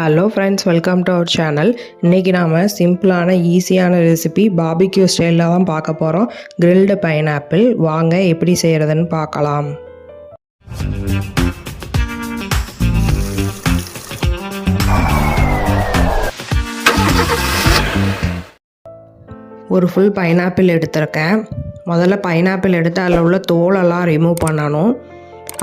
Hello friends welcome to our channel இன்றைக்கி நாம் சிம்பிளான ஈஸியான ரெசிபி பாபிக்யூ ஸ்டைலில் தான் பார்க்க போகிறோம் கிரில்டு பைனாப்பிள் வாங்க எப்படி செய்கிறதுன்னு பார்க்கலாம். ஒரு ஃபுல் பைனாப்பிள் எடுத்திருக்கேன். முதல்ல பைனாப்பிள் எடுத்து அதில் உள்ள தோலெல்லாம் ரிமூவ் பண்ணணும்.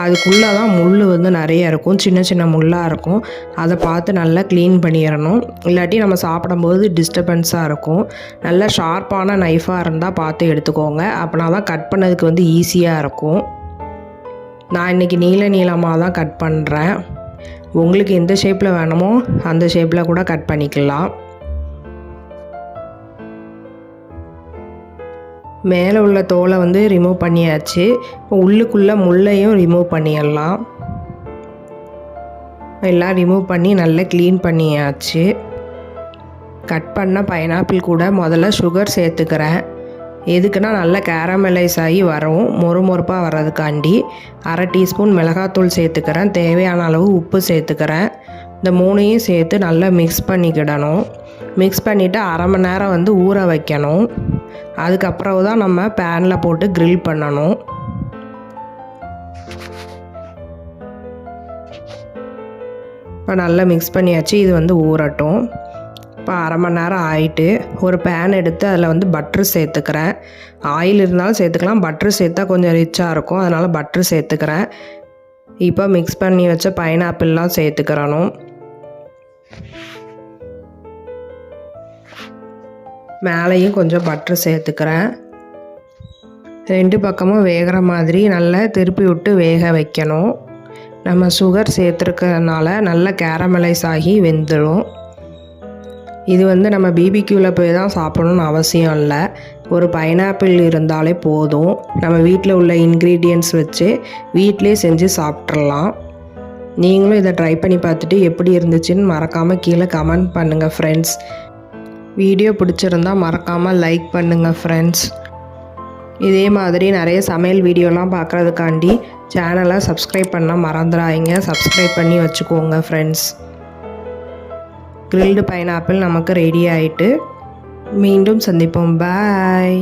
அதுக்குள்ளே தான் முள் வந்து நிறைய இருக்கும். சின்ன சின்ன முள்ளாக இருக்கும். அதை பார்த்து நல்லா க்ளீன் பண்ணிடணும். இல்லாட்டி நம்ம சாப்பிடும்போது டிஸ்டர்பன்ஸாக இருக்கும். நல்லா ஷார்ப்பான நைஃபாக இருந்தால் பார்த்து எடுத்துக்கோங்க. அப்படின்னா தான் கட் பண்ணதுக்கு வந்து ஈஸியாக இருக்கும். நான் இன்றைக்கி நீள நீளமாக தான் கட் பண்ணுறேன் உங்களுக்கு எந்த ஷேப்பில் வேணுமோ அந்த ஷேப்பில் கூட கட் பண்ணிக்கலாம். மேலே உள்ள தோலை வந்து ரிமூவ் பண்ணியாச்சு. இப்போ உள்ளுக்குள்ளே முள்ளையும் ரிமூவ் பண்ணிடலாம். எல்லாம் ரிமூவ் பண்ணி நல்லா க்ளீன் பண்ணியாச்சு. கட் பண்ண பைனாப்பிள் கூட முதல்ல சுகர் சேர்த்துக்கிறேன். எதுக்குன்னா நல்லா கேரமலைஸ் ஆகி வரும். மொறு மொறுப்பாக வர்றதுக்காண்டி அரை டீஸ்பூன் மிளகாத்தூள் சேர்த்துக்கிறேன். தேவையான அளவு உப்பு சேர்த்துக்கிறேன். இந்த மூணையும் சேர்த்து நல்லா மிக்ஸ் பண்ணிக்கிடணும். மிக்ஸ் பண்ணிவிட்டு அரை மணி நேரம் வந்து ஊற வைக்கணும். அதுக்கப்புறம் தான் நம்ம பேனில் போட்டு க்ரில் பண்ணணும். இப்போ நல்லா மிக்ஸ் பண்ணியாச்சு இது வந்து ஊறட்டும். இப்போ அரை மணி நேரம் ஆயிட்டு ஒரு பேன் எடுத்து அதில் வந்து பட்ரு சேர்த்துக்கிறேன். ஆயில் இருந்தாலும் சேர்த்துக்கலாம் பட்ரு சேர்த்தா கொஞ்சம் ரிச்சாக இருக்கும் அதனால் பட்ரு சேர்த்துக்கிறேன். இப்போ மிக்ஸ் பண்ணி வச்ச பைனாப்பிள்லாம் சேர்த்துக்கிறணும். மேலேயும் கொஞ்சம் பட்ரு சேர்த்துக்கிறேன். ரெண்டு பக்கமும் வேகிற மாதிரி நல்லா திருப்பி விட்டு வேக வைக்கணும். நம்ம சுகர் சேர்த்துருக்கறனால நல்லா கேரமலைஸ் ஆகி வெந்துடும் இது வந்து நம்ம பிபிக்யூவில் போய் தான் சாப்பிடணும்னு அவசியம் இல்லை. ஒரு பைனாப்பிள் இருந்தாலே போதும். நம்ம வீட்டில் உள்ள இன்க்ரீடியன்ட்ஸ் வச்சு வீட்டிலே செஞ்சு சாப்பிட்றலாம் நீங்களும் இதை ட்ரை பண்ணி பார்த்துட்டு எப்படி இருந்துச்சுன்னு மறக்காமல் கீழே கமெண்ட் பண்ணுங்கள் ஃப்ரெண்ட்ஸ் வீடியோ பிடிச்சிருந்தா மறக்காமல் லைக் பண்ணுங்கள் ஃப்ரெண்ட்ஸ் இதே மாதிரி நிறைய சமையல் வீடியோலாம் பார்க்குறதுக்காண்டி சேனலை சப்ஸ்கிரைப் பண்ண மறந்துடாதீங்க. சப்ஸ்கிரைப் பண்ணி வச்சுக்கோங்க ஃப்ரெண்ட்ஸ் கிரில்டு பைனாப்பிள் நமக்கு ரெடி ஆகிட்டு மீண்டும் சந்திப்போம். பாய்